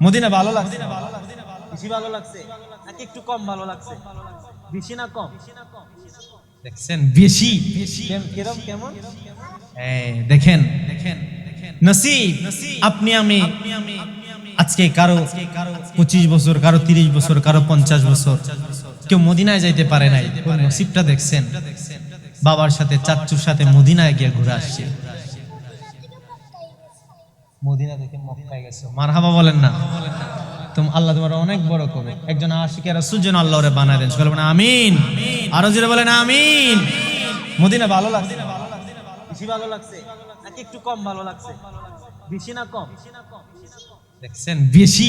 Medina ভালো লাগছে? বেশি ভালো লাগছে? নাকি একটু কম ভালো লাগছে? বেশি না কম? দেখছেন বেশি। কেমন? দেখেন দেখেন। নসিব আপনি আমি। আজকে কারও পঁচিশ বছর কারও তিরিশ বছর কারও পঞ্চাশ বছর। কেউ মদিনায় যাইতে পারে নাই। নসিবটা দেখছেন। বাবার সাথে চাচ্চুর সাথে মদিনায় গিয়ে ঘুরে আসছে। মদিনা থেকে মক্কায় গেছো। মারহাবা বলেন না। তুমি আল্লাহ তোমার অনেক বড় করবে একজন আশিকের রাসূল যেন আল্লাহ ওরে বানায় দেন। বলেন, আমিন। আরও জোরে বলেন, আমিন। মদিনা ভালো লাগছে? বেশি ভালো লাগছে? নাকি একটু কম ভালো লাগছে? বেশি না কম? দেখছেন, বেশি।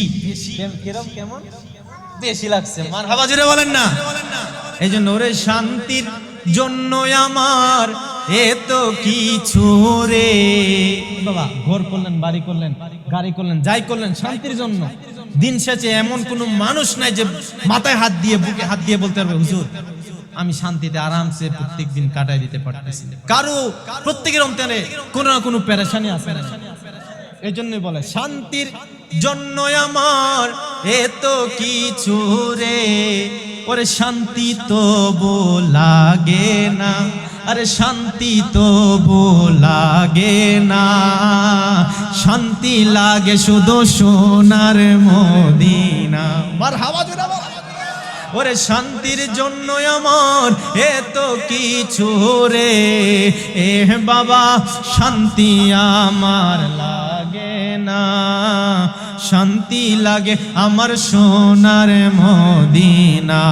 কিরম কেমন? বেশি লাগছে। মারহাবা জোরে বলেন না। এই জন্য ওরে শান্তির জন্য আমার এত কিছু রে। বাবা, ঘর করলেন, বাড়ি করলেন, গাড়ি করলেন, যাই করলেন, শান্তির জন্য। দিন শেষে এমন কোনো মানুষ নাই যে মাথায় হাত দিয়ে, বুকে হাত দিয়ে বলতে পারবে, হুজুর, আমি শান্তিতে আরামসে প্রত্যেক দিন কাটাই দিতে পারতেছি কারও প্রত্যেকের অন্তরে কোনো না কোনো পেরেশানি আছে এই জন্যই বলে, শান্তির জন্য আমার এত কিছু রে। ওরে শান্তি তো লাগে না। আরে শান্তি তো লাগে না। শান্তি লাগে শুধু সোনার মদিনা। মার হাওয়া জোরে বল। ওরে শান্তির জন্য আমার এত কিছু রে। এ বাবা, শান্তি আমার লাগে না। শান্তি লাগে আমার সোনার মদিনা।